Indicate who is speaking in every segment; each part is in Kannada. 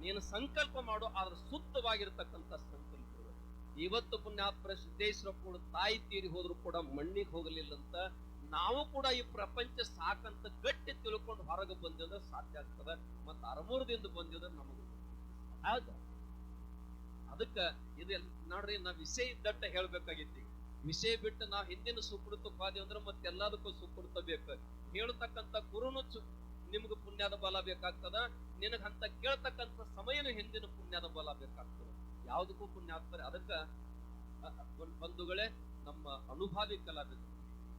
Speaker 1: ನೀನು ಸಂಕಲ್ಪ ಮಾಡು ಅದರ ಸುತ್ತವಾಗಿರ್ತಕ್ಕಂಥ ಸಂಕಲ್ಪ. ಇವತ್ತು ಪುಣ್ಯಾತ್ಮರ ಸಿದ್ದೇಶ್ವರ ಕೂಡ ತಾಯಿ ತೀರಿ ಹೋದ್ರು ಕೂಡ ಮಣ್ಣಿಗೆ ಹೋಗಲಿಲ್ಲ ಅಂತ ನಾವು ಕೂಡ ಈ ಪ್ರಪಂಚ ಸಾಕಂತ ಗಟ್ಟಿ ತಿಳ್ಕೊಂಡು ಹೊರಗೆ ಬಂದಿದ್ರೆ ಸಾಧ್ಯ ಆಗ್ತದ. ಮತ್ತ ಅರಮೂರದಿಂದ ಬಂದಿದ್ರೆ ನಮಗೆ
Speaker 2: ಹೌದು.
Speaker 1: ಅದಕ್ಕ ಇದು ನೋಡ್ರಿ, ನಾವ್ ವಿಷಯ ಇದ್ದಟ್ಟ ಹೇಳ್ಬೇಕಾಗಿತ್ತು. ವಿಷಯ ಬಿಟ್ಟು ನಾವು ಹಿಂದಿನ ಸುಕೃತ ಬಾದಿ ಅಂದ್ರೆ ಮತ್ತೆ ಎಲ್ಲದಕ್ಕೂ ಸುಕೃತ ಬೇಕು. ಹೇಳ್ತಕ್ಕಂತ ಗುರುನು ನಿಮ್ಗ ಪುಣ್ಯದ ಬಲ ಬೇಕಾಗ್ತದ? ಅಂತ ಕೇಳ್ತಕ್ಕಂಥ ಸಮಯನ ಹಿಂದಿನ ಪುಣ್ಯದ ಬಲ ಬೇಕಾಗ್ತದೆ. ಯಾವುದಕ್ಕೂ ಪುಣ್ಯ ಆಗ್ತಾರೆ. ಅದಕ್ಕ ಬಂಧುಗಳೇ, ನಮ್ಮ ಅನುಭಾವಿ ಕಲಾವಿದರು,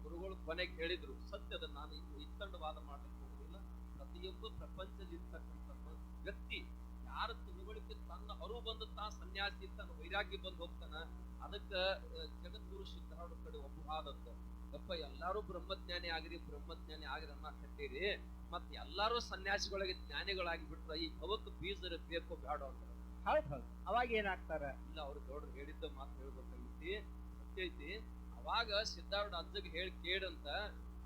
Speaker 1: ಗುರುಗಳು ಕೊನೆಗೆ ಹೇಳಿದ್ರು, ಸತ್ಯದ ನಾನು ಇತ್ತಂಡವಾದ ಮಾಡಲಿಕ್ಕೆ ಹೋಗುದಿಲ್ಲ. ಪ್ರತಿಯೊಬ್ಬ ಪ್ರಪಂಚದಲ್ಲಿರ್ತಕ್ಕಂಥ ವ್ಯಕ್ತಿ, ಯಾರ ತಿಳುವಳಿಕೆ ತನ್ನ ಅರು ಬಂದ ತಾ ಸನ್ಯಾಸಿ, ತನ್ನ ವೈರಾಗ್ಯ ಬಂದು ಹೋಗ್ತಾನ, ಅದಕ್ಕ ಜಗದ್ಗುರು ಸಿದ್ಧಾರ್ಥ ಕಡೆ ಒಬ್ಬ ಆದಂತ, ಯಪ್ಪ, ಎಲ್ಲಾರು ಬ್ರಹ್ಮಜ್ಞಾನಿ ಆಗಿರಿ ಬ್ರಹ್ಮಜ್ಞಾನಿ ಆಗಿರಿ ಅನ್ನ ಕಟ್ಟೀರಿ ಮತ್ ಎಲ್ಲರೂ ಸನ್ಯಾಸಿಗಳಿಗೆ ಜ್ಞಾನಿಗಳಾಗಿ ಬಿಟ್ರ ಈ ಭವಕ್ ಬೀಜ ಬೇಕು ಬೇಡ
Speaker 2: ಹೌದ್ ಹೌದು. ಅವಾಗ ಏನಾಗ್ತಾರ?
Speaker 1: ಇಲ್ಲ ಅವ್ರು ದೊಡ್ಡ ಹೇಳಿದ್ದ ಮಾತು ಹೇಳ್ಬೇಕಾಗಿತಿ ಐತಿ. ಅವಾಗ ಸಿದ್ಧಾರ್ಥ ಅಜ್ಜಗೆ ಹೇಳಿ ಕೇಳಂತ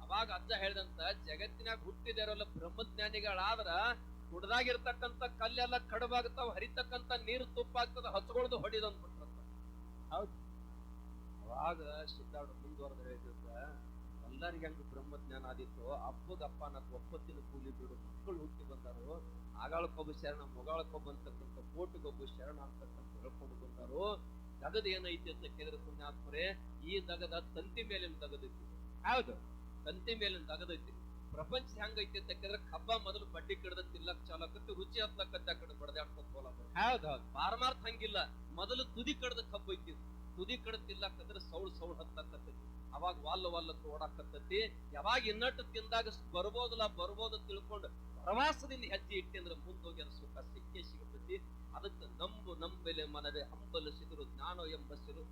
Speaker 1: ಅವಾಗ ಅಜ್ಜ ಹೇಳ್ದಂತ ಜಗತ್ತಿನಾಗ ಹುಟ್ಟಿದಾರಲ್ಲ ಬ್ರಹ್ಮಜ್ಞಾನಿಗಳಾದ್ರ ಕುಡ್ದಾಗಿರ್ತಕ್ಕಂತ ಕಲ್ಲೆಲ್ಲ ಕಡಬಾಗ್ತಾವ ಹರಿತಕ್ಕಂತ ನೀರು ತುಪ್ಪ ಆಗ್ತದ ಹಚ್ಕೊಳ್ದು ಹೊಡಿದಂತ
Speaker 2: ಹೌದು.
Speaker 1: ಅವಾಗ ಸಿದ್ಧಾರ್ಥ ಮುಂದುವರೆದ ಹೇಳಿದ್ದ ಎಲ್ಲರಿಗೆ ಹಂಗೆ ಬ್ರಹ್ಮಜ್ಞಾನ ಆದಿತ್ತು ಅಪ್ಪಗ ಅಪ್ಪ ನಾಲ್ಕು ಒಪ್ಪತ್ತಿನ ಕೂಲಿ ಬಿಡು ಮಕ್ಕಳು ಹುಟ್ಟಿ ಬಂದಾರು ಆಗಾಳಕ್ಕೊಬ್ಬ ಶರಣ ಮೊಗಾಳಕ್ಕೊಬ್ಬ ಅಂತಕ್ಕಂಥ ಕೋಟಿಗೊಬ್ಬ ಶರಣ ಅಂತಕ್ಕಂಥ ಹೇಳ್ಕೊಂಡು ಬಂದಾರು. ದಗದ ಏನೈತಿ ಅಂತ ಕೇಳಿದ್ರೆ ಪುಣ್ಯಾತ್ಮರೇ ಈ ದಗದ ತಂತಿ ಮೇಲಿನ ದಗದೈತಿ
Speaker 2: ಹೌದು
Speaker 1: ತಂತಿ ಮೇಲಿನ ದಗದೈತಿ ಪ್ರಪಂಚ ಹೆಂಗೈತಿ ಅಂತ ಕೇಳಿದ್ರೆ ಕಬ್ಬ ಮೊದಲು ಬಡ್ಡಿ ಕಡ್ದ ತಿಲ್ಲಕ್ ಚಾಲಕತ್ತು ರುಚಿ ಹತ್ಲಕತ್ತ ಆ ಕಡೆ ಬಡದಾಡ್ಕೊಂತ ಹೋಲ
Speaker 2: ಹೌದು ಹೌದು.
Speaker 1: ಪಾರಮಾರ್ಥ ಹಂಗಿಲ್ಲ. ಮೊದಲು ತುದಿ ಕಡ್ದ ಕಬ್ಬ ಐತಿ. ತುದಿ ಕಡ್ದ ತಿಲ್ಲಕ್ಕಂದ್ರೆ ಸೌಳ್ ಸೌಳ್ ಹತ್ತಕತ್ತೈತಿ ಅವಾಗ ವಾಲ್ ವಾಲ್ ಓಡಾಕತ್ತತಿ ಯಾವಾಗ ಇನ್ನಟ್ಟು ತಿಂದಾಗ ಬರ್ಬೋದಲ್ಲ ಬರ್ಬೋದು ತಿಳ್ಕೊಂಡು ಪ್ರವಾಸದಿಂದ ಹೆಜ್ಜೆ ಇಟ್ಟಿ ಅಂದ್ರೆ ಮುಂದೋಗಿ ಅದು ಸುಖ, ಸಿಕ್ಕೇ ಸಿಗತೈತಿ ಅದಕ್ಕೆ ನಂಬು, ನಂಬೆಲೆ ಮನವೇ ಹಂಬಲಿಸಿದ್ರು ಜ್ಞಾನ ಎಂಬ ಸಿರು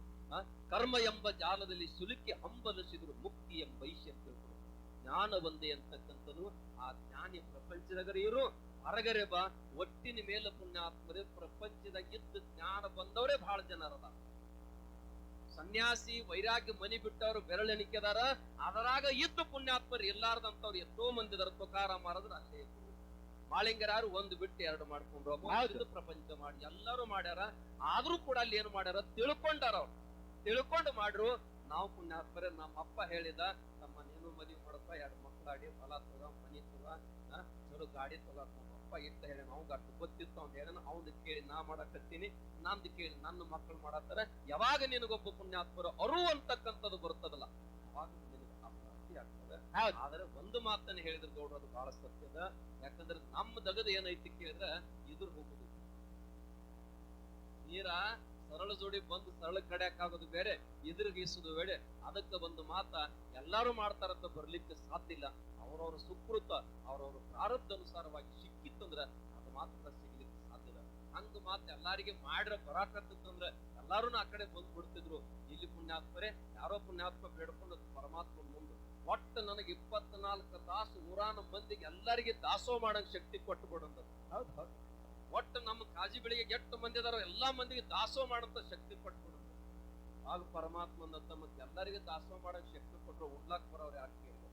Speaker 1: ಕರ್ಮ ಎಂಬ ಜಾಲದಲ್ಲಿ ಸುಲುಕಿ ಹಂಬಲಿಸಿದ್ರು ಮುಕ್ತಿ ಎಂಬ ಐಶ್ಯ ತಿಳ್ಕೊಂಡು. ಜ್ಞಾನ ಒಂದೇ ಅಂತಕ್ಕಂಥದ್ದು ಆ ಜ್ಞಾನಿ ಪ್ರಪಂಚದ ಇರು, ಹೊರಗರೆ ಬಾ. ಒಟ್ಟಿನ ಮೇಲೆ ಪುಣ್ಯಾತ್ಮರೇ ಪ್ರಪಂಚದಾಗ ಇದ್ದ ಜ್ಞಾನ ಬಂದವರೇ ಬಹಳ ಜನರದ ಸನ್ಯಾಸಿ ವೈರಾಗ್ಯ ಮನಿ ಬಿಟ್ಟವ್ರು ಬೆರಳೆಣಿಕೆದಾರ ಅದರಾಗ ಇದ್ದು ಪುಣ್ಯಾತ್ಮರು ಎಲ್ಲಾರದಂತವ್ರು ಎಷ್ಟೋ ಮಂದಿ ಇದಾರ ತುಕಾರ ಮಾರದ್ರ ಅಲ್ಲೇ ಇದ್ರು ಮಾಳಿಂಗರಾರು ಒಂದು ಬಿಟ್ಟು ಎರಡು
Speaker 2: ಮಾಡ್ಕೊಂಡ್ರು.
Speaker 1: ಪ್ರಪಂಚ ಮಾಡಿ ಎಲ್ಲರೂ ಮಾಡ್ಯಾರ. ಆದ್ರೂ ಕೂಡ ಅಲ್ಲಿ ಏನು ಮಾಡ್ಯಾರ? ತಿಳ್ಕೊಂಡಾರ ಅವ್ರು. ತಿಳ್ಕೊಂಡು ಮಾಡ್ರು. ನಾವು ಪುಣ್ಯಾತ್ಮರೇ ನಮ್ಮ ಅಪ್ಪ ಹೇಳಿದ ನಮ್ಮ ನೀನು ಮದುವೆ ಮಾಡಪ್ಪ ಎರಡು ಮಕ್ಕಳಾಡಿ ಹೊಲ ತಗ ಮನಿ ತಗ ಚಲೋ ಗಾಡಿ ತಗ ಇತ್ತ ಅಪ್ಪ ಹೇಳಿ ನಾವು ಗಟ್ಟು ಗೊತ್ತಿತ್ತು ಅವ್ನು ಹೇಳ ಅವ್ನ ಕೇಳಿ ನಾ ಮಾಡಕತ್ತೀನಿ ನಂದು ಕೇಳಿ ನನ್ನ ಮಕ್ಕಳು ಮಾಡತ್ತಾರ. ಯಾವಾಗ ನಿನಗೊಬ್ಬ ಪುಣ್ಯಾತ್ಮರು ಅರು ಅಂತಕ್ಕಂಥದ್ದು ಬರ್ತದಲ್ಲ ಅವಾಗ ನಿನಗೆ ಅಪ್ರಾಪ್ತಿ ಆಗ್ತದೆ. ಆದ್ರೆ ಒಂದು ಮಾತನ್ನ ಹೇಳಿದ್ರೆ ಗೌಡ್ರ ಅದು ಬಹಳ ಸತ್ಯದ. ಯಾಕಂದ್ರೆ ನಮ್ಮ ದಗದ ಏನೈತಿ ಕೇಳಿದ್ರೆ ಇದ್ರ ಹೋಗುದು. ನೀರ ಸರಳ ಜೋಡಿ ಬಂದು ಸರಳ ಕಡೆಯಕ್ಕಾಗೋದು ಬೇರೆ ಇದ್ರಗೀಸುದು ಬೇರೆ, ಅದಕ್ಕೆ ಬಂದು ಮಾತ ಎಲ್ಲಾರು ಮಾಡ್ತಾರಂತ ಬರ್ಲಿಕ್ಕೆ ಸಾಧ್ಯ ಇಲ್ಲ. ಅವರವರ ಸುಕೃತ, ಅವ್ರವ್ರ ಪ್ರಾರಬ್ಧ ಅನುಸಾರವಾಗಿ ಸಿಕ್ಕಿತ್ತಂದ್ರ ಅದು ಮಾತ್ರ ಸಿಗ್ಲಿಕ್ಕೆ ಸಾಧ್ಯ ಇಲ್ಲ. ಹಂಗ ಮಾತ ಎಲ್ಲಾರಿಗೆ ಮಾಡ್ರ ಬರಾಕತ್ತಂದ್ರ ಎಲ್ಲಾರು ಆ ಕಡೆ ಬಂದು ಬಿಡ್ತಿದ್ರು ಇಲ್ಲಿ ಪುಣ್ಯಾತ್ಮರೇ, ಯಾರೋ ಪುಣ್ಯಾತ್ಮ ಬೇಡ್ಕೊಂಡು ಪರಮಾತ್ಮ ಮುಂದೆ. ಒಟ್ಟು ನನಗೆ ಇಪ್ಪತ್ನಾಲ್ಕು ತಾಸು ನೂರಾನು ಮಂದಿಗೆ ಎಲ್ಲರಿಗೆ ದಾಸೋ ಮಾಡಂಗ್ ಶಕ್ತಿ ಕೊಟ್ಟು ಬಿಡಂದ
Speaker 2: ಹೌದು ಹೌದು.
Speaker 1: ಒಟ್ಟು ನಮ್ಮ ಕಾಜಿ ಬೆಳಿಗ್ಗೆ ಎಷ್ಟು ಮಂದಿ ಅದಾರೋ ಎಲ್ಲಾ ಮಂದಿಗೆ ದಾಸೋ ಮಾಡಂತ ಶಕ್ತಿ ಕೊಟ್ಟು ಬಿಡಂದ ಆಗ ಪರಮಾತ್ಮ ಅಂದತ್ತ ಮತ್ತೆ ಎಲ್ಲರಿಗೆ ದಾಸೋ ಮಾಡಕ್ ಶಕ್ತಿ ಕೊಟ್ಟರು ಉಡ್ಲಾಕ್ ಬರೋರು ಯಾರು ಕೇಳಿದ್ರು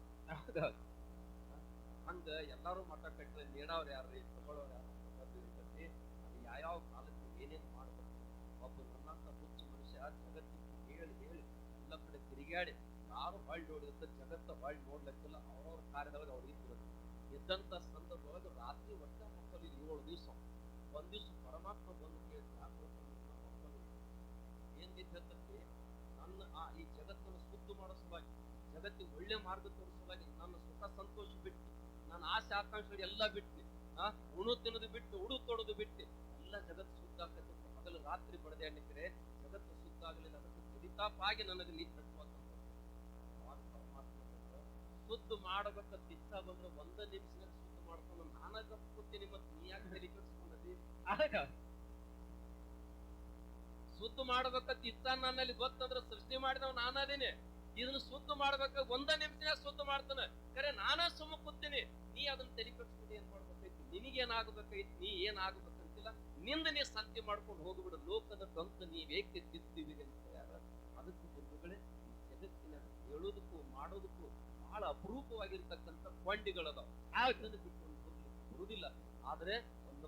Speaker 2: ಹೌದು
Speaker 1: ಹಂಗ ಎಲ್ಲಾರು ಮಠ ಕಟ್ಟಿದ್ರೆ ನೀಡವ್ರು ಯಾರ್ರಿ ತಗೊಳ್ಳೋರು ಯಾರು. ಅದು ಯಾವ್ಯಾವ ಕಾಲಕ್ಕೆ ಏನೇನ್ ಮಾಡ್ಬೇಕು? ಒಬ್ಬ ನನ್ನಂತ ಹುಚ್ಚು ಮನುಷ್ಯ ಜಗತ್ತಿಗೆ ಹೇಳಿ ಹೇಳಿ ಎಲ್ಲ ಕಡೆ ತಿರುಗಾಡಿ ಯಾರು ಹೊಳ್ ನೋಡಿದಂತ ಜಗತ್ತ ಹೊಳ್ ನೋಡ್ಲಿಕ್ಕಿಲ್ಲ. ಅವ್ರವ್ರ ಕಾರ್ಯದೊಳಗೆ ಅವ್ರು ಇದ್ರು ಇದ್ದಂತ ಸಂದರ್ಭದೊಳಗೆ ರಾತ್ರಿ ಒಟ್ಟ ಮಕ್ಕಳು ಏಳು ದಿವಸ. ಒಂದ್ ಪರಮಾತ್ಮ ಬಂದು ಕೇಳಿ ಏನಿದ್ದಂತೆ ನನ್ನ ಆ ಈ ಜಗತ್ತನ್ನು ಶುದ್ಧ ಮಾಡೋ ಸಲುವಾಗಿ, ಜಗತ್ತಿಗೆ ಒಳ್ಳೆ ಮಾರ್ಗ ತೋರಿಸುವಾಗಿ ನನ್ನ ಸುಖ ಸಂತೋಷ ಬಿಟ್ಟು, ನನ್ನ ಆಸೆ ಆಕಾಂಕ್ಷೆಗಳು ಎಲ್ಲ ಬಿಟ್ಟು, ಆ, ಉಣು ತಿನ್ನೋದು ಬಿಟ್ಟು, ಉಡು ತೊಡೋದು ಬಿಟ್ಟು, ಎಲ್ಲ ಜಗತ್ತು ಅಂತ ಹಗಲು ರಾತ್ರಿ ಬಡದೆ ಅನ್ನಿದ್ರೆ, ಜಗತ್ತು ಶುದ್ಧ ಆಗಲಿಲ್ಲ ಅದಕ್ಕೆ ಕಡಿತಾಪಾಗಿ ನನಗೆ ನೀರು ಕಟ್ಟುವಂತ ಸುದ್ದು ಮಾಡಬೇಕಂತ ಇಚ್ಛಾ ಬಂದ್ರೆ ಒಂದ ನಿಮಿಷ ಶುದ್ಧ ಮಾಡ್ಕೊಂಡು ನಾನ ಗಪ್ ಕೂತೀನಿ ಮತ್ತೆ ನೀ ಯಾಕೆ ತಲೆ ಕೆಡಿಸ್ಕೊಂಡದಿ
Speaker 2: ಹೌದು
Speaker 1: ಶುದ್ಧ ತಿತ್ತ ನನ್ನಲ್ಲಿ ಗೊತ್ತಂದ್ರೆ ಸೃಷ್ಟಿ ಮಾಡಿದವ್ ನಾನದೇನೆ ಇದನ್ನ ಸುತ್ತು ಮಾಡ್ಬೇಕ ಒಂದ ನಿಮಿಷ ಸುತ್ತು ಮಾಡ್ತಾನೆ. ಕರೆ ನಾನ ಸುಮ್ಮ ಕೂತೀನಿ. ನೀ ಅದನ್ನ ತಲೆ ಕೆಡಿಸ್ಕೊಂಡು ಏನ್ ಮಾಡ್ಬೇಕೈತಿ? ನಿನಗೇನಾಗ್ಬೇಕೈತಿ? ನೀ ಏನಾಗ್ಬೇಕಂತಿಲ್ಲ ನಿಂದ ನೀ ಸಂತಿ ಮಾಡ್ಕೊಂಡು ಹೋಗ್ಬಿಡು. ಲೋಕದ ಕಂತ ನೀವೇಕೆ ತಿಂತೀವಿ ಅಂತ ಯಾರ? ಅದಕ್ಕೆ ಬಂಧುಗಳೇ ಜಗತ್ತಿನ ಹೇಳೋದಕ್ಕೂ ಮಾಡೋದಕ್ಕೂ ಬಹಳ ಅಪರೂಪವಾಗಿರ್ತಕ್ಕಂಥ ಕೊಂಡಿಗಳದಾವ.
Speaker 2: ಯಾವ
Speaker 1: ಜನ ಬಿಟ್ಕೊಂಡು ಹೋಗ್ಲಿಕ್ಕೆ ಬರುವುದಿಲ್ಲ ಆದ್ರೆ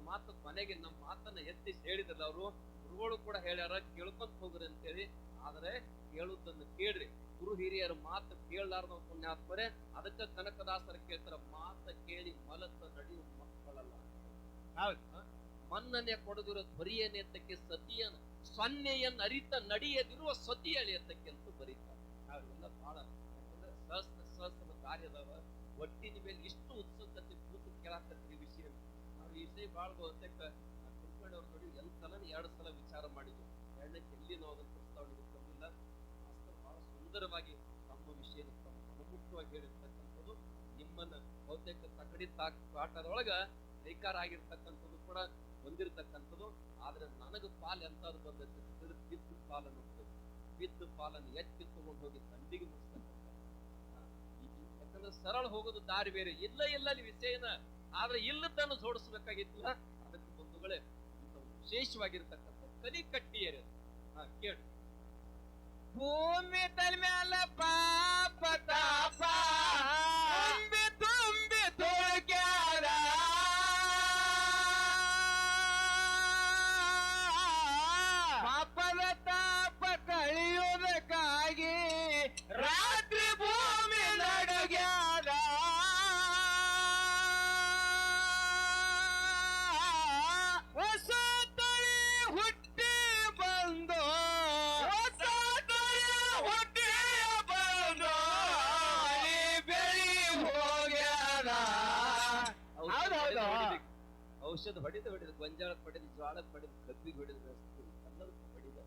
Speaker 1: ಮಾತು ಕೊನೆಗೆ ನಮ್ಮ ಮಾತನ್ನ ಎತ್ತಿ ಹೇಳಿದ್ರಲ್ಲ ಅವರು, ಗುರುಗಳು ಕೂಡ ಹೇಳ್ಯಾರ, ಕೇಳ್ಕೊಂತ ಹೋಗ್ರಿ ಅಂತೇಳಿ. ಆದ್ರೆ ಕೇಳುದನ್ನು ಕೇಳ್ರಿ. ಗುರು ಹಿರಿಯರ ಮಾತು ಕೇಳಲಾರ್ದ ಪುಣ್ಯಾತ್ಮರೆ ಅದಕ್ಕೆ ಕನಕದಾಸರ ಕೇಳ್ತಾರ, ಮಾತ ಕೇಳಿ ಮಲತ ನಡೆಯುವ ಮಕ್ಕಳಲ್ಲ. ಮನ್ನನೆ ಕೊಡದಿರೋ ಧ್ವರಿಯನೆತ್ತಕ್ಕೆ ಸತಿಯನ ಸೊನ್ನೆಯನ್ನ ಅರಿತ ನಡೆಯದಿರುವ ಸತಿ ಎತ್ತಕ್ಕೆ ಅಂತ ಬರೀತಾರೆ. ಅವೆಲ್ಲ ಬಹಳ ಯಾಕಂದ್ರೆ ಸಹಸ್ರ ಸಹಸ್ರ ಕಾರ್ಯದವ, ಒಟ್ಟಿನ ಮೇಲೆ ಇಷ್ಟು ಉತ್ಸುಕತೆ ಕೂತು ಕೇಳಾಕತ್ರಿ ವಿಷಯ. ಈ ವಿಷಯ ಬಹಳ ಬಹುತೇಕ ಕುಲ್ಕರ್ಣಿ ಅವ್ರ ನೋಡಿ ಎಲ್ಲ ಸಲ ಎರಡು ಸಲ ವಿಚಾರ ಮಾಡಿದ್ರು. ಎರಡನೇ ಎಲ್ಲಿ ನಾವು ಅದನ್ನ ಪ್ರಸ್ತಾವನೆಗೆ ತಂದಿಲ್ಲ ಬಹಳ ಸುಂದರವಾಗಿ ತಮ್ಮ ವಿಷಯ ತಮ್ಮ ಹೇಳಿರ್ತಕ್ಕಂಥದ್ದು, ನಿಮ್ಮನ್ನ ಬಹುತೇಕ ತಕಡಿ ತಾಕ್ ಪಾಠದೊಳಗ ನೇಕಾರ ಆಗಿರ್ತಕ್ಕಂಥದ್ದು ಕೂಡ ಹೊಂದಿರತಕ್ಕಂಥದ್ದು ಆದ್ರೆ ನನಗ ಪಾಲ್ ಎಂತಾದ್ರು ಬಂದೈತೆ. ಬಿದ್ದು ಪಾಲನ್ನು ಬಿದ್ದು ಪಾಲನ್ನು ಎತ್ತಿ ತಗೊಂಡು ಹೋಗಿ ತಂಡಿಗೆ ಮುಗಿಸ್ತಕ್ಕಂಥ ಸರಳ ಹೋಗೋದು ದಾರಿ ಬೇರೆ. ಇಲ್ಲ ಇಲ್ಲ ವಿಷಯನ ಆದ್ರೆ ಇಲ್ಲದನ್ನು ಜೋಡಿಸ್ಬೇಕಾಗಿತ್ತಲ್ಲ ಅದಕ್ಕೆ ಬಂಧುಗಳೇ ವಿಶೇಷವಾಗಿರ್ತಕ್ಕಂಥ ಕಲಿ ಕಟ್ಟಿಯರು ಕೇಳಿ.
Speaker 2: ಭೂಮಿ ತಲೆ ಮೇಲೆ ಪಾಪ
Speaker 1: ಔಷಧ ಹೊಡೆದು ಹೊಡೆದು ಗೊಂಜಾಳಕ್ಕೆ ಹೊಡೆದು ಜ್ವಾಳಕ್ಕೆ ಹೊಡೆದು ಕಬ್ಬಿಗೆ ಹೊಡೆದು ಎಲ್ಲದಕ್ಕೂ ಹೊಡಿದ.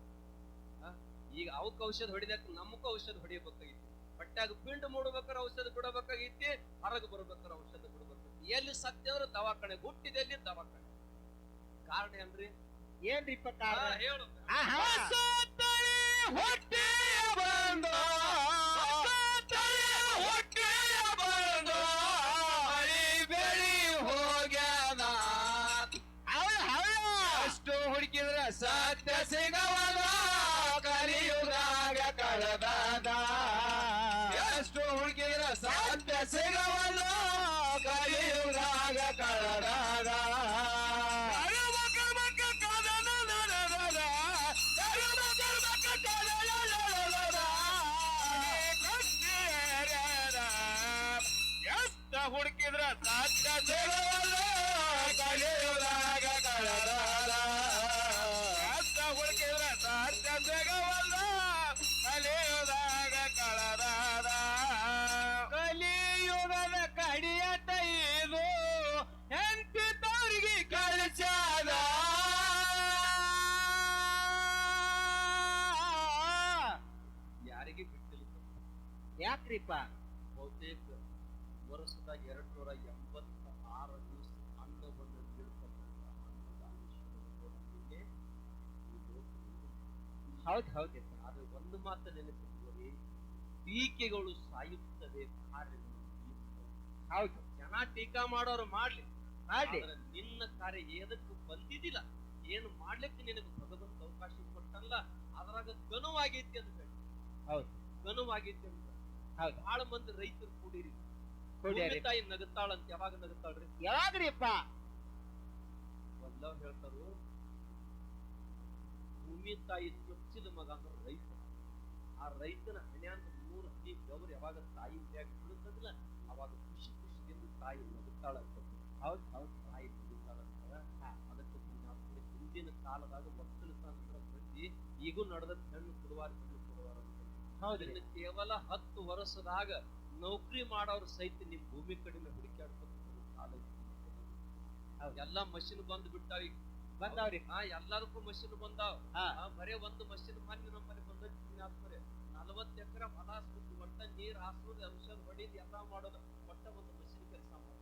Speaker 1: ಆ, ಈಗ ಅವಕ್ಕೆ ಔಷಧ ಹೊಡಿದಕ್ಕೆ ನಮಗೂ ಔಷಧ ಹೊಡಿಬೇಕಾಗಿತ್ತು ಬಟ್ಟಾಗ ಪಿಂಡ್ ಮೂಡ್ಬೇಕಾರೆ ಔಷಧ ಬಿಡಬೇಕಾಗಿತ್ತು ಹೊರಗೆ ಬರ್ಬೇಕಾರೆ ಔಷಧ ಕೊಡಬೇಕಾಗಿತ್ತು. ಎಲ್ಲಿ ಸತ್ಯ ಅಂದ್ರೆ ದವಾಖಾನೆ ಹುಟ್ಟಿದೆ ಎಲ್ಲಿ ದವಾಖಾನೆ. ಕಾರಣ ಏನ್ರಿ?
Speaker 2: ಏನ್ರಿಪ್ಪ
Speaker 1: ಆ,
Speaker 2: ಕಾರಣ
Speaker 1: ಹೇಳು.
Speaker 2: ಹುಟ್ಟಿ ಹುಡುಕಿದ್ರ ಕಲಿಯುಗಾಗ ಕಳೆದಾದ ಎಷ್ಟ ಹುಡುಕಿದ್ರ ಸಾಧ್ಯ ಸಿಗವಲ್ಲ ಕಲಿಯುದಾಗ ಕಳದಾದ ಕಲಿಯುಗದ ಕಡಿಯಟ ಇದು ಹೆಂಡತಿ ಕಳಿಸಾದ
Speaker 1: ಯಾರಿಗೆ ಬಿಟ್ಟಿಲ್ಲ?
Speaker 2: ಯಾಕ್ರಿಪ್ಪ?
Speaker 1: ಬಹುತೇಕ. ವರ್ಷದಾಗ ಎರಡು ನೂರ ಎಂಬತ್ತ ಆರು ದಿವಸ ಅಂಗ ನೀಡ್ತಕ್ಕಂಥ ಅನ್ನದಾನೇಶ್ವರನಿಗೆ ಈ ಲೋಕದಲ್ಲಿ
Speaker 2: ಹೌದ್ ಹೌದು
Speaker 1: ಆದ್ರೆ ಒಂದು ಮಾತು ನೆನಪಿಟ್ಕೊಳ್ಳಿ. ಟೀಕೆಗಳು ಸಾಯುತ್ತದೆ ಕಾರ್ಯಗಳು.
Speaker 2: ಹೌದು.
Speaker 1: ಜನ ಟೀಕಾ ಮಾಡೋರು ಮಾಡ್ಲಿ.
Speaker 2: ಮಾಡಿ
Speaker 1: ಆದ್ರೆ ನಿನ್ನ ಕಾರ್ಯ ಏನಕ್ಕೂ ಬಂದಿದ್ದಿಲ್ಲ. ಏನು ಮಾಡ್ಲಿಕ್ಕೆ ನಿನಗೆ ಭಗವಂತ ಅವಕಾಶ ಕೊಟ್ಟಲ್ಲ. ಅದ್ರಾಗ ಗನುವಾಗೈತಿ ಅಂತ ಹೇಳಿ.
Speaker 2: ಹೌದು.
Speaker 1: ಗನುವಾಗೈತಿ ಅಂತ
Speaker 2: ಹೌದು.
Speaker 1: ಬಹಳ ಮಂದಿ ರೈತರು ಕೂಡಿರಿ.
Speaker 2: ಕೊಡ್ಯಾರಿ.
Speaker 1: ಭೂಮಿ ತಾಯಿ ನಗುತ್ತಾಳ ಅಂತ ಯಾವಾಗ ನಗುತ್ತಾಳ್ರಿ?
Speaker 2: ಯಾವಾಗ್ರಿಪ್ಪ?
Speaker 1: ಎಲ್ಲವ್ ಹೇಳ್ತಾರು ಭೂಮಿ ತಾಯಿ ಚೊಚ್ಚಿದ ಮಗ ಅಂದ್ರೆ ರೈತ. ಆ ರೈತನ ಹಣ್ಯಾಂತ ಮೂರು ಹನಿ ಗೌರ್ ಯಾವಾಗ ತಾಯಿ ಮ್ಯಾಗ ಬೀಳುತ್ತದಿಲ್ಲ ಅವಾಗ ಖುಷಿ ಖುಷಿಯಿಂದ ತಾಯಿ ನಗುತ್ತಾಳ ಅಂತ
Speaker 2: ಹೌದು ಹೌದು
Speaker 1: ತಾಯಿ ನಗುತ್ತಾಳ ಅಂತ ಅದಕ್ಕೆ ಹಿಂದಿನ ಕಾಲದಾಗ ಒಕ್ಕಲತನ ಪ್ರತಿ ಈಗೂ ನಡೆದ ಹೆಣ್ಣು ಕೊಡುವಾರ ಹೆಣ್ಣು ಕೊಡುವಾರ ಅಂತ ಕೇವಲ ಹತ್ತು ವರ್ಷದಾಗ ನೌಕರಿ ಮಾಡೋರು ಸಹಿತ ನಿಮ್ ಭೂಮಿ ಕಡಿಮೆ ಹುಡುಕಾಡ್ಕೊಂಡು. ಎಲ್ಲ ಮಷಿನ್ ಬಂದ್ ಬಿಟ್ಟಾವ ಈಗ.
Speaker 2: ಬಂದಾವ್ರಿ.
Speaker 1: ಹಾ ಎಲ್ಲಾರ್ಗೂ ಮಷಿನ್ ಬಂದಾವ. ಬರೇ ಒಂದು ಮಷಿನ್ ಮನ್ನಿ ನಮ್ಮಲ್ಲಿ ಬಂದೈತಿ ಪುಣ್ಯಾತ್ಮರೇ ನಲವತ್ತು ಎಕರೆ ಹೊಲ ಸುತ್ತು ಒಟ್ಟ ನೀರ್ ಹಾಸೋದು ಔಷಧ ಹೊಡಿದ್ ಎಲ್ಲಾ ಮಾಡೋದು ಒಟ್ಟ ಒಂದು ಮಷಿನ್ ಕೆಲಸ ಮಾಡೋದು.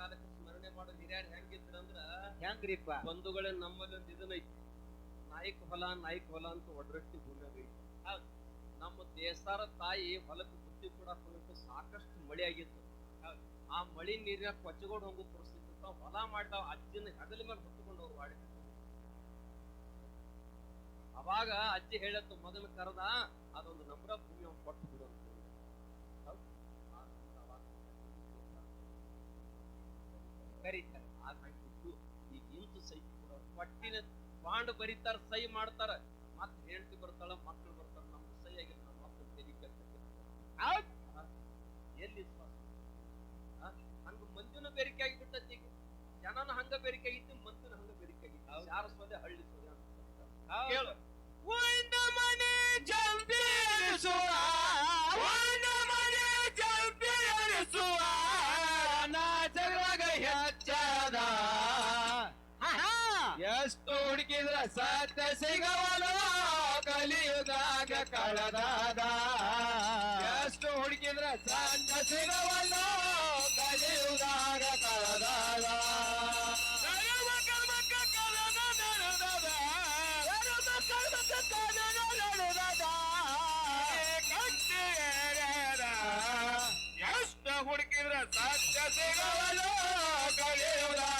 Speaker 1: ಕಾಲಕ್ಕೆ ಸ್ಮರಣೆ ಮಾಡೋ ಹಿರಿಯರು ಹೆಂಗಿದ್ರಂದ್ರ
Speaker 2: ಹೆಂಗ್ರಿಪ್ಪ?
Speaker 1: ಬಂಧುಗಳೇ ನಮ್ಮಲ್ಲಿ ಒಂದು ಇದನ್ನೈತಿ ನಾಯಕ್ ಹೊಲ ನಾಯಕ್ ಹೊಲ ಅಂತ ಒಡ್ರಟ್ಟಿ ಭೂಮಿಯಾಗ ಐತಿ. ಆ ನಮ್ಮ ದೇಸಾರ ತಾಯಿ ಹೊಲಕ್ಕೆ ಬುತ್ತಿ ಕೂಡ ಸಾಕಷ್ಟು ಮಳೆ ಆಗಿತ್ತು. ಆ ಮಳಿ ನೀರಿನ ಕೊಚ್ಚಗೋಡ್ ಹೋಗೋ ಪರಿಸ್ಥಿತಿ. ಹೊಲ ಮಾಡ್ತಾವ ಅಜ್ಜಿನ ಹೆಗಲ ಮೇಲೆ ಹೊತ್ತುಕೊಂಡು ಅವ್ರು ಮಾಡಿ ಅವಾಗ ಅಜ್ಜಿ ಹೇಳತ್ತು ಮೊದಲು ಕರೆದ ಅದೊಂದು ನಮ್ರ ಭೂಮಿ ಅವ್ನು ಕೊಟ್ಟು ಬಿಡು ಕರೀತಾರೆ ಆಗ ಹಂಗಿದ್ದು ಈಗ ಇಂತು ಸಹಿ ಪಟ್ಟಿನ ಬಾಂಡ್ ಬರೀತಾರ ಸಹಿ ಮಾಡ್ತಾರ. ಮತ್ ಹೇಳ್ತಿ ಬರ್ತಾಳ ಮಕ್ಳು ಬರ್ತಾರ ನಮ್ಗೆ ಸಹಿ ಆಗಿಲ್ಲ ನಮ್ಮ ಮಕ್ಳು
Speaker 2: ತೆರಿಗೆ.
Speaker 1: ಎಲ್ಲಿ ಹಂಗ ಮಂದಿನ ಬೇರಿಕೆ ಆಗಿಬಿಟ್ಟತಿ ಈಗ. ಜನನ ಹಂಗ ಬೇರಿಕೆ ಆಗಿತ್ತು ಮಂದಿನ ಹಂಗ ಬೇರಿಕೆ ಆಗಿತ್ತು ಯಾರ ಸೋದೆ ಹಳ್ಳಿ ಸೋದೆ ಅಂತ. ಕೇಳು.
Speaker 2: ಮನೆ ಜಂಬಿ ಒಂದು ಸತ್ಯ ಸಿಗವಲು ಕಲಿಯುಗಾಗ ಕಳದಾದ. ಎಷ್ಟು ಹುಡುಕಿದ್ರ ಸತ್ಯ ಸಿಗವಲು ಕಲಿಯುಗಾಗ ಕಳದಾದ. ಎಷ್ಟು ಹುಡುಕಿದ್ರ ಸತ್ಯ ಸಿಗವಲು ಕಲಿಯುವಾಗ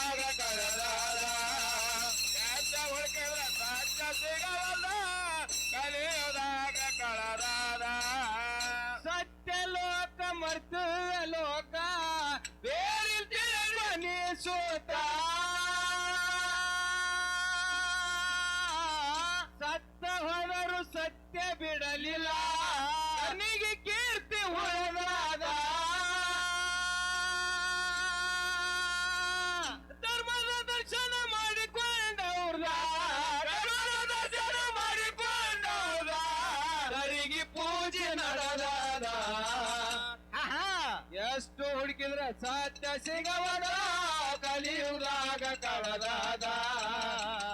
Speaker 2: ಸತ್ಯ ಸಿಗವನ ಕಲಿಯುವಾಗ ಕಳದಾದ.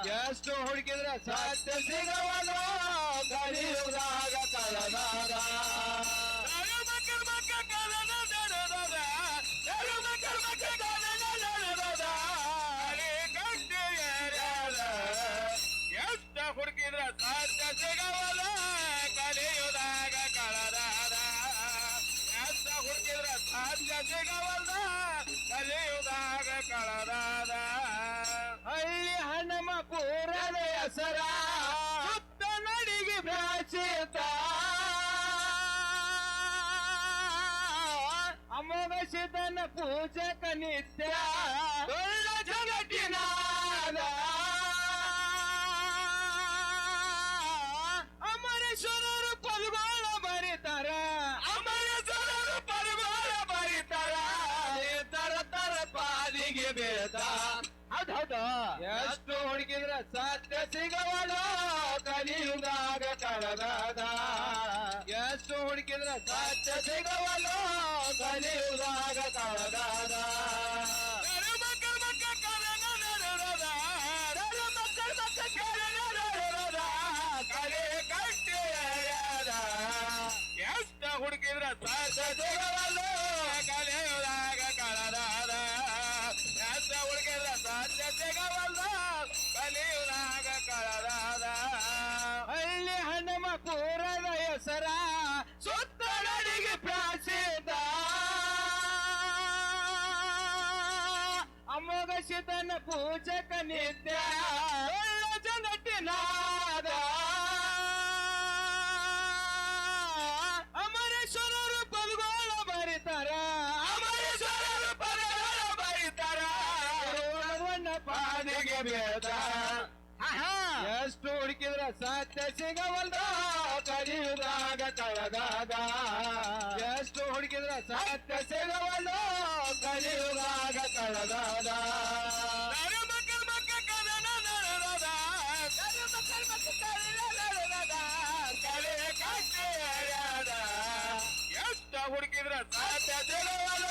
Speaker 2: ಎಷ್ಟು ಹುಡುಕಿದ್ರೆ ಸತ್ಯ ಸಿಗವನ ಕಲಿಯುವಾಗ ಕಳದಾದ ಹುಡುಕಿದ್ರೆ ಸತ್ಯ ಸಿಗವಲ್ಲ ಸಿಗವಲ್ಲ ಕಲಿಯುವಾಗ ಕಳದಾದ. ಹಳ್ಳಿ ಹಣಮ ಪೂರದ ಹೆಸರ ಸುತ್ತ ನಡಿಗೆ ಭ್ರಾಚಿತ ಅಮೋಘ ಶಿತನ ಪೂಜಕ ನಿತ್ಯ. ಹೌದೌದು ಎಷ್ಟು ಹುಡುಕಿದ್ರೆ ಸತ್ಯ ಸಿಗವಳ ಕಲಿಯುಗಾಗ ಕಳೆದಾದ ಅಮೋಘ ಸಿದ್ಧನ ಪೂಜಕ ನಿತ್ಯ ಒಳ್ಳ ಜಗತ್ತಿನಾದ ಅಮರೇಶ್ವರರು ಪದಗೋಳ ಬರೀತಾರ ಅಮರೇಶ್ವರರು ಪದಗೋಳ ಬರೀತಾರ ಒಣ ಪಾದಿಗೆ ಬೇಡ ಎಷ್ಟು ಹುಡುಕಿದ್ರ ಸತ್ಯ ಸಿಗವಲ್ದ ಕಲಿಯುವಾಗ ಕಳೆದಾಗ ಎಷ್ಟು ಹುಡುಕಿದ್ರ ಸತ್ಯ ಸಿಗವಲ್ಲ ಕಲಿಯುವಾಗ ಕಳೆದಾದ. ಎಷ್ಟ ಹುಡುಕಿದ್ರ ಸತ್ಯ ಸಿಗವಲ್ಲ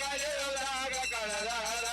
Speaker 2: ಕಲಿಯುವಾಗ ಕಳೆದಾಗ